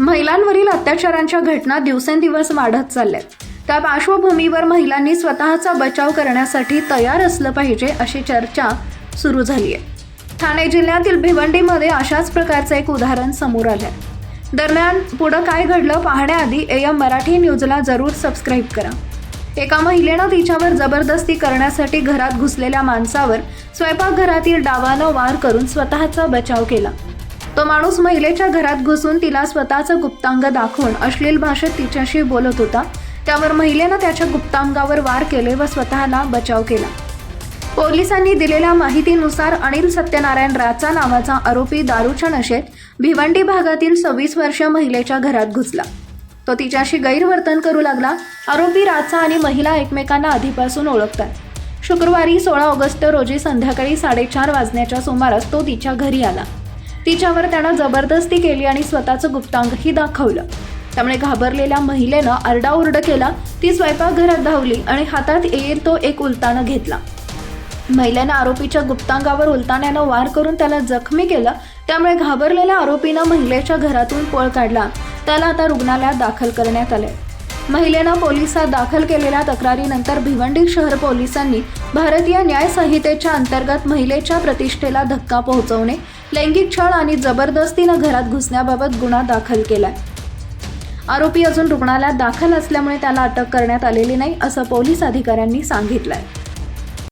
महिलांवरील अत्याचारांच्या घटना दिवसेंदिवस वाढत चालल्यात. त्या पार्श्वभूमीवर महिलांनी स्वतःचा बचाव करण्यासाठी तयार असलं पाहिजे अशी चर्चा सुरू झाली आहे ठाणे जिल्ह्यातील भिवंडीमध्ये अशाच प्रकारचं एक उदाहरण समोर आलं आहे दरम्यान पुढं काय घडलं पाहण्याआधी एम मराठी न्यूजला जरूर सबस्क्राईब करा. एका महिलेनं तिच्यावर जबरदस्ती करण्यासाठी घरात घुसलेल्या माणसावर स्वयंपाकघरातील डावानं वार करून स्वतःचा बचाव केला. तो माणूस महिलेच्या घरात घुसून तिला स्वतःचं गुप्तांग दाखवून अश्लील भाषेत तिच्याशी बोलत होता. त्यावर महिलेनं त्याच्या गुप्तांगावर वार केले व स्वतःला बचाव केला. पोलिसांनी दिलेल्या माहितीनुसार अनिल सत्यनारायण राचा नावाचा आरोपी दारूच्या नशेत भिवंडी भागातील सव्वीस वर्षीय महिलेच्या घरात घुसला. तो तिच्याशी गैरवर्तन करू लागला. आरोपी राचा आणि महिला एकमेकांना आधीपासून ओळखतात. शुक्रवारी सोळा ऑगस्ट रोजी संध्याकाळी साडेचार वाजण्याच्या सुमारास तो तिच्या घरी आला. तिच्यावर त्यानं जबरदस्ती केली आणि स्वतःचं गुप्तांगही दाखवलं. त्यामुळे घाबरलेल्या महिलेनं आरडाओरड केला ती स्वयंपाकघरात धावली आणि हातात येईल तो एक उलतानं घेतला. महिलेनं आरोपीच्या गुप्तांगावर उलताण्यानं वार करून त्याला जखमी केलं त्यामुळे घाबरलेल्या आरोपीनं महिलेच्या घरातून पळ काढला. त्याला आता रुग्णालयात दाखल करण्यात आले महिलेनं पोलिसात दाखल केलेल्या तक्रारीनंतर भिवंडी शहर पोलिसांनी भारतीय न्याय संहितेच्या अंतर्गत महिलेच्या प्रतिष्ठेला धक्का पोहोचवणे लैंगिक छळ आणि जबरदस्तीनं घरात घुसण्याबाबत गुन्हा दाखल केलाय. आरोपी अजून रुग्णालयात दाखल असल्यामुळे त्याला अटक करण्यात आलेली नाही असं पोलीस अधिकाऱ्यांनी सांगितलंय.